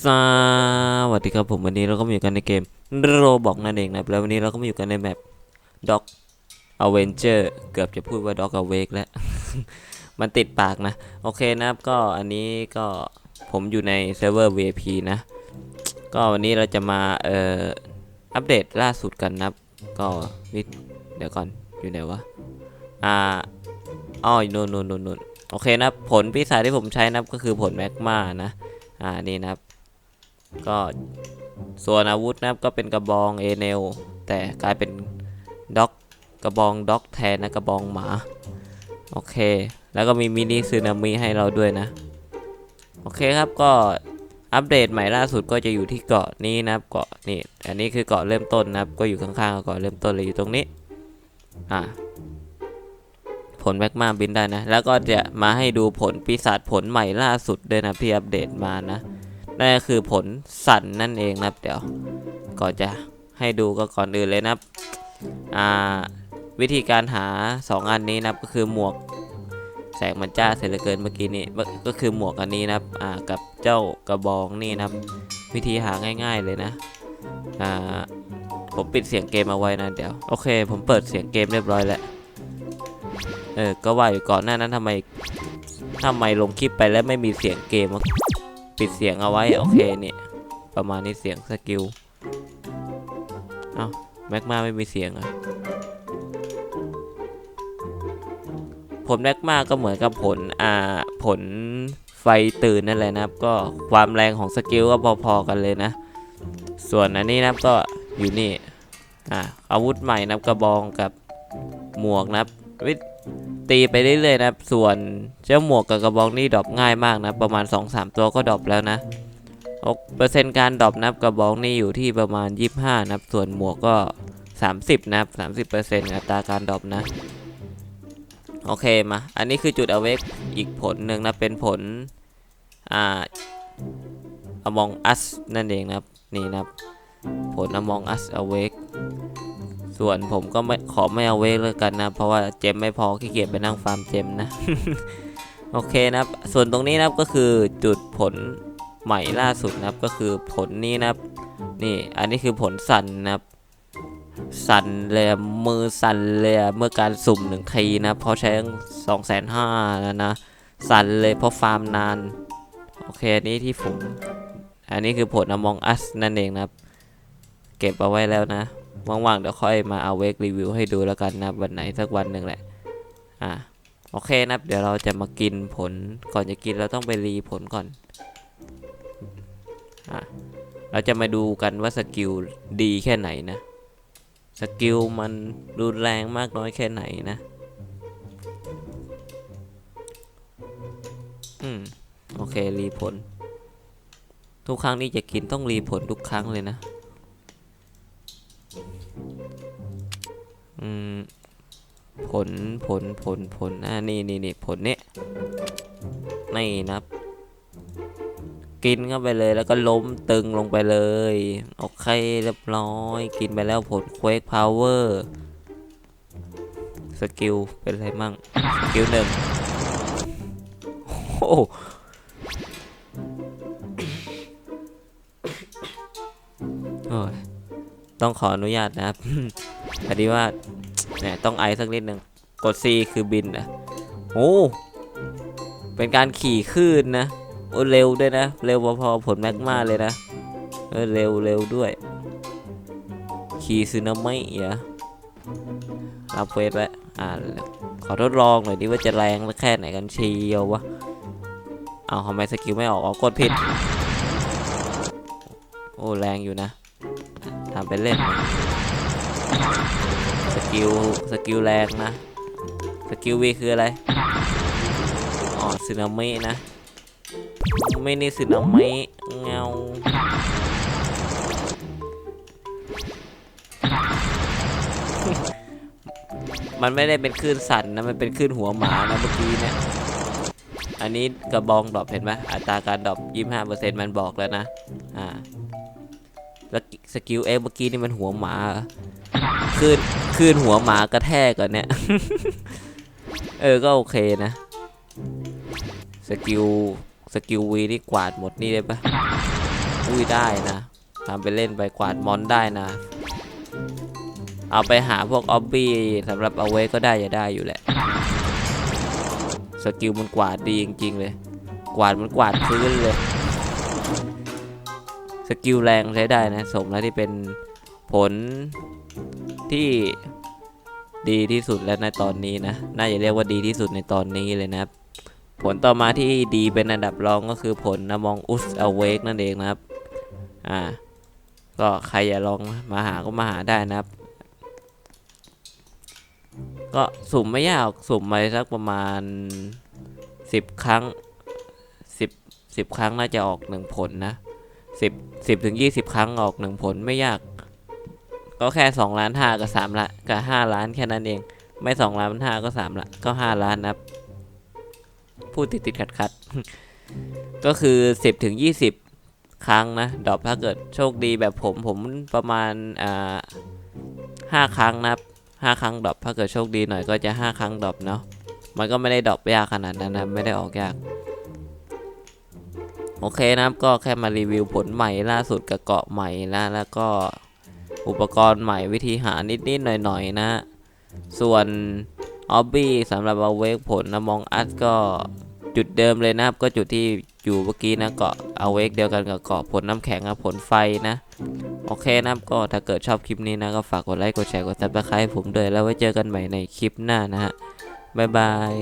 สวัสดีครับผมวันนี้เราก็มาอยู่กันในเกมโรบอกนั่นเองนะแล้ววันนี้เราก็มาอยู่กันในแมป Dog Avenger เกือบจะพูดว่า Dog Awake แล้ว มันติดปากนะ โอเคนะครับก็อันนี้ก็ผมอยู่ในเซิร์ฟเวอร์ VIP นะ ก็วันนี้เราจะมาเอ่ออัปเดตล่าสุดกันนะครับก็วิเดี๋ยวก่อนอยู่ไหนวะอ่าอ้อโนนู่นนู่นนู่นโอเคนะผลพิศาจที่ผมใช้นับก็คือผลแมกมานะอ่านี่นะครับ ก็ส่วนอาวุธนะครับก็เป็นกระบองเอเนลแต่กลายเป็นด็อกกระบองด็อกแทนนะกระบองหมา โอเค แล้วก็มีมินิซึนามิให้เราด้วยนะ โอเคครับก็อัปเดตใหม่ล่าสุดก็จะอยู่ที่เกาะนี้นะครับเกาะนี่อันนี้คือเกาะเริ่มต้นนะครับ ก็อยู่ข้างๆเกาะเริ่มต้นเลยอยู่ตรงนี้อ่าผลแมกมาบินได้นะ แล้วก็จะมาให้ดูผลปีศาจผลใหม่ล่าสุดด้วยนะที่อัปเดตมานะ นั่นก็คือผลสั่นนั่นเองนะครับ เดี๋ยวก่อนจะให้ดูก็ก่อนอื่นเลยนะครับอ่าวิธีการหา 2 อันนี้นะครับก็คือหมวกแสงมันจ้าเสร็จเหลือเกินเมื่อกี้นี้ก็คือหมวกอันนี้นะครับอ่ากับเจ้ากระบองนี่นะครับ วิธีหาง่าย ๆเลยนะอ่าผมปิดเสียงเกมเอาไว้นะเดี๋ยวโอเค ผมเปิดเสียงเกมเรียบร้อยแล้วเออก็ว่าอยู่ก่อนหน้านั้นทำไมทำไมลงคลิปไปแล้วไม่มีเสียงเกมวะ ปิดเสียงเอาไว้ โอเคเนี่ยประมาณนี้เสียงสกิล เอาแม็กมาไม่มีเสียงอะผลแม็กมาก็เหมือนกับผลอ่าผลไฟตื่นนั่นแหละนะครับ ก็ความแรงของสกิลก็พอๆกันเลยนะ ส่วนอันนี้นะครับก็อยู่นี่อ่าอาวุธใหม่นะครับกระบองกับหมวกนะครับวิ ตีไปเรื่อยๆนะส่วนเจ้าหมวกกับกระบองนี่ดรอปง่ายมากนะประมาณ 2-3 ตัวก็ดรอปแล้วนะเปอร์เซ็นต์การดรอปนับกระบองนี่อยู่ที่ประมาณ 25นับส่วนหมวกก็ 30 นับ 30%อัตราการดรอปนะ โอเคมา อันนี้คือจุดเอเวกอีกผลหนึ่งนะเป็นผล อ่า Among Us นั่นเองนะครับ นี่นะครับ ผล Among Us Awake ส่ว่วนผมก็ไม่ขอไม่เอาเวกแล้วกันนะ เพราะว่าเจมไม่พอขี้เกียจไปนั่งฟาร์มเจมนะ โอเคนะครับ ส่วนตรงนี้นะครับก็คือจุดผลใหม่ล่าสุดนะครับก็คือผลนี้นะครับ นี่อันนี้คือผลสั่นนะครับสั่นเลยอมือสั่นเลยอเมื่อการสุ่มหนึ่งทีนะเพราะใช้สองแสนห้านะนะ สั่นเลยเพราะฟาร์มนาน โอเคอันนี้ที่ผม อันนี้คือผล Among Us นั่นเองนะครับ เก็บเอาไว้แล้วนะ ว่างๆเดี๋ยวค่อยมาเอาเวกรีวิวให้ดูแล้วกันนะวันไหนสักวันหนึ่งแหละ อ่าโอเคนะเดี๋ยวเราจะมากินผลก่อนจะกินเราต้องไปรีผลก่อนอ่าเราจะมาดูกันว่าสกิลดีแค่ไหนนะ สกิลมันรุนแรงมากน้อยแค่ไหนนะ อืม โอเครีผล ทุกครั้งที่จะกินต้องรีผลทุกครั้งเลยนะ อืมผลผลผลผลอ่านี่นี่นี่ผลเนี่ยนี่นะกินเข้าไปเลยแล้วก็ล้มตึงลงไปเลย โอเคเรียบร้อย กินไปแล้วผลเควกพาวเวอร์สกิลเป็นอะไรมั่งสกิลหนึ่งโอ้โหโอ้ยต้องขออนุญาตนะครับ พอดีว่าเนี่ยต้องไอสักนิดหนึ่งกด C คือบินอะโอ้เป็นการขี่คลื่นนะโอ้เร็วด้วยนะ เร็วพอๆผลแมกมาเลยนะเออเร็วเร็วด้วย ขี่ซึนามิเหรอรับเฟสไว้อ่าขอทดลองหน่อยดิว่าจะแรงแค่ไหนกันเชียววะเอาทำไมสกิลไม่ออกอ๋อกดผิด โอ้แรงอยู่นะทำเป็นเล่น สกิล สกิลแรงนะ สกิลวีคืออะไร อ๋อซึนามินะ ไม่นี่สึนามิเงามันไม่ได้เป็นคลื่นสั่นนะ มันเป็นคลื่นหัวหมานะเมื่อกี้เนี่ย อันนี้กระบองดรอปเห็นไหมอัตราการดรอปยี่ห้าเปอร์เซ็นต์มันบอกแล้วนะ อ่า แล้วสกิลเอเมื่อกี้นี่มันหัวหมาคืนคืนหัวหมากระแทกก่อนเนี่ย เออก็โอเคนะ สกิลสกิลวีนี่กวาดหมดนี่ได้ปะอุ้ยได้นะทำไปเล่นไปกวาดมอนได้นะ เอาไปหาพวกออบบี้สำหรับเอาไว้ก็ได้จะได้อยู่แหละ สกิลมันกวาดดีจริงๆเลย กวาดมันกวาดพื้นเลย กิลแรงใช้ได้นะสมแล้วที่เป็นผลที่ดีที่สุดแล้วในตอนนี้นะ น่าจะเรียกว่าดีที่สุดในตอนนี้เลยนะครับ ผลต่อมาที่ดีเป็นอันดับรองก็คือผลนมองอุสอเวกนั่นเองนะครับ อ่า ก็ใครอยากลองมาหาก็มาหาได้นะครับ ก็สุ่มไม่ยากสุ่มไปสักประมาณ 10 ครั้ง 10 10 ครั้งน่าจะออก1ผลนะ 10 10ถึง20 ครั้งออก1ผลไม่ยาก ก็แค่ 2 ล้าน5กับ3ละกับ 5 ล้านแค่นั้นเอง ไม่ 2 ล้าน5ก็ 3 ละ ก็ 5 ล้านนะพูดติดติดขัดขัดก็คือ 10ถึง20 ครั้งนะดรอปถ้าเกิดโชคดีแบบผมผมประมาณอ่าห้าครั้งนะครับห้าครั้งดรอปถ้าเกิดโชคดีหน่อยก็จะห้าครั้งดรอปเนาะมันก็ไม่ได้ดรอปยากขนาดนั้นนะไม่ได้ออกยาก โอเคนะครับก็แค่มารีวิวผลใหม่ล่าสุดกับเกาะใหม่นะแล้วก็อุปกรณ์ใหม่วิธีหานิดๆหน่อยๆนะ ส่วนออบบี้สำหรับเอาเวกผลนะมองอัสก็จุดเดิมเลยนะครับ ก็จุดที่อยู่เมื่อกี้นะเกาะเอาเวกเดียวกันกับเกาะผลน้ำแข็งกับผลไฟนะ โอเคนะครับก็ถ้าเกิดชอบคลิปนี้นะ ก็ฝากกดไลค์กดแชร์กดซับสไครต์ผมด้วยแล้วไว้เจอกันใหม่ในคลิปหน้านะฮะบ๊ายบาย